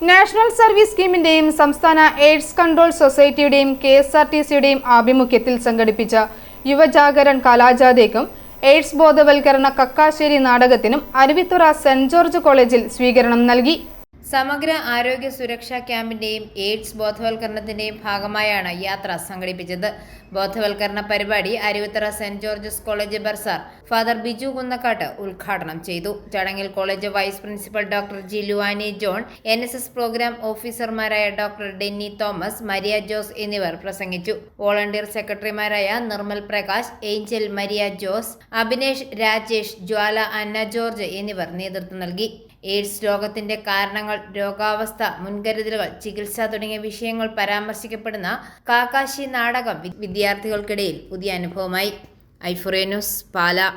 National service സ്കീമിന്റെയും സംസ്ഥാന AIDS control സൊസൈറ്റിയുടെയും കെ എസ് ആർ ടി സിയുടെയും ആഭിമുഖ്യത്തിൽ സംഘടിപ്പിച്ച യുവജാഗരൺ കലാജാഥയ്ക്കും എയ്ഡ്സ് ബോധവൽക്കരണ കക്കാശ്ശേരി നാടകത്തിനും അരുവിത്തുറ സെന്റ് ജോർജ് കോളേജിൽ സ്വീകരണം നൽകി. സമഗ്ര ആരോഗ്യ സുരക്ഷാ ക്യാമ്പിന്റെയും എയ്ഡ്സ് ബോധവൽക്കരണത്തിന്റെയും ഭാഗമായാണ് യാത്ര സംഘടിപ്പിച്ചത്. ബോധവൽക്കരണ പരിപാടി Aruvithura Saint George's college bursar father Biju Kunnakkattu ഉദ്ഘാടനം ചെയ്തു. ചടങ്ങിൽ college vice principal doctor G ലുവാനി John N programme ഓഫീസർമാരായ doctor Denny Thomas Maria Jose എന്നിവർ പ്രസംഗിച്ചു. വോളണ്ടിയർ സെക്രട്ടറിമാരായ Nirmal Prakash Angel Maria Jose Abhinesh Rajesh Jwala Anna George എന്നിവർ നേതൃത്വം നൽകി. എയ്ഡ്സ് രോഗത്തിന്റെ കാരണങ്ങൾ രോഗാവസ്ഥ മുൻകരുതലുകൾ ചികിത്സ തുടങ്ങിയ വിഷയങ്ങൾ പരാമർശിക്കപ്പെടുന്ന കാക്കാശി നാടകം വിദ്യാർത്ഥികൾക്കിടയിൽ പുതിയ അനുഭവമായി. ഐഫുറേനുസ് പാല.